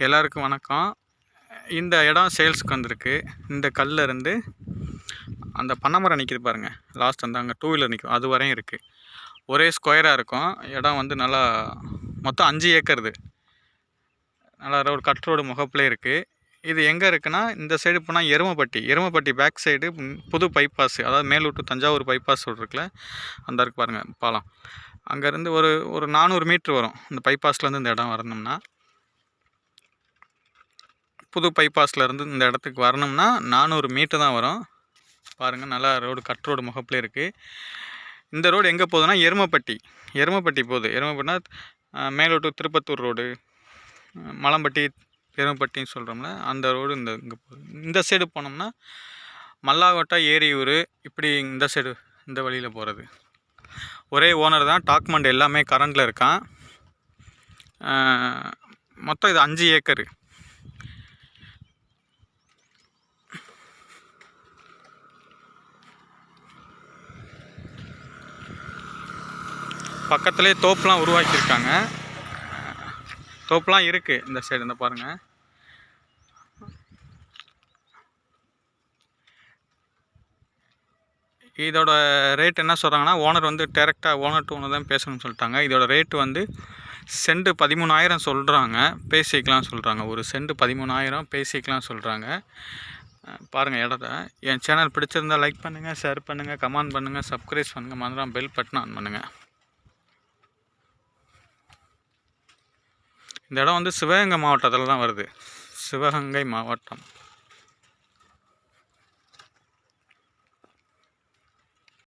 எல்லாருக்கும் வணக்கம். இந்த இடம் சேல்ஸுக்கு வந்திருக்கு. இந்த கல்லிருந்து அந்த பனைமரம் நிற்கிது பாருங்கள் லாஸ்ட் அந்த அங்கே டூ வீலர் நிற்கும் அது வரையும் இருக்குது ஒரே ஸ்கொயராக இருக்கும். இடம் வந்து நல்லா மொத்தம் அஞ்சு ஏக்கர் நல்லா ரோடு கட் ரோடு முகப்பிலே இருக்குது இது எங்கே இருக்குன்னா இந்த சைடு போனால் எருமப்பட்டி. எருமப்பட்டி பேக் சைடு புது பைபாஸ் அதாவது Melur to Thanjavur bypass road இருக்குல்ல அந்த இருக்கு பாருங்கள் பாலம். அங்கேருந்து ஒரு ஒரு நானூறு மீட்ரு வரும். இந்த பைபாஸ்லேருந்து இந்த இடம் வரணும்னா. புது பைபாஸில் இருந்து இந்த இடத்துக்கு வரணும்னா நானூறு மீட்டர் தான் வரும். பாருங்கள் நல்லா ரோடு கட் ரோடு முகப்பில் இருக்குது இந்த ரோடு எங்கே போகுதுன்னா எருமப்பட்டி. எருமப்பட்டி போகுது. எருமப்பட்டினா மேலோட்டு திருப்பத்தூர் ரோடு மலம்பட்டி எருமப்பட்டின்னு சொல்கிறோம்ல அந்த ரோடு இந்த இங்கே போகுது. இந்த சைடு போனோம்னா மல்லாகோட்டா ஏரியூர் இப்படி இந்த சைடு இந்த வழியில் போகிறது ஒரே ஓனர் தான் டாக்குமெண்ட் எல்லாமே கரண்டில் இருக்கான். மொத்தம் இது அஞ்சு ஏக்கரு. பக்கத்துலேயே தோப்புலாம் உருவாக்கியிருக்காங்க. தோப்புலாம் இருக்குது இந்த சைடு இந்த பாருங்கள் இதோட ரேட் என்ன சொல்கிறாங்கன்னா ஓனர் வந்து டேரெக்டாக ஓனர் டு ஓனர் தான் பேசணும்னு சொல்லிட்டாங்க. இதோட ரேட்டு வந்து செண்டு பதிமூணாயிரம் சொல்கிறாங்க பேசிக்கலாம் சொல்கிறாங்க ஒரு செண்டு பதிமூணாயிரம் பேசிக்கலாம் சொல்கிறாங்க பாருங்கள் இடத்த. என் சேனல் பிடிச்சிருந்தா லைக் பண்ணுங்கள் ஷேர் பண்ணுங்கள் கமெண்ட் பண்ணுங்கள் சப்ஸ்கிரைப் பண்ணுங்கள் மறந்துடாமல் பெல் பட்டன் ஆன் பண்ணுங்கள் இந்த இடம் வந்து சிவகங்கை மாவட்டத்தில் தான் வருது. சிவகங்கை மாவட்டம்.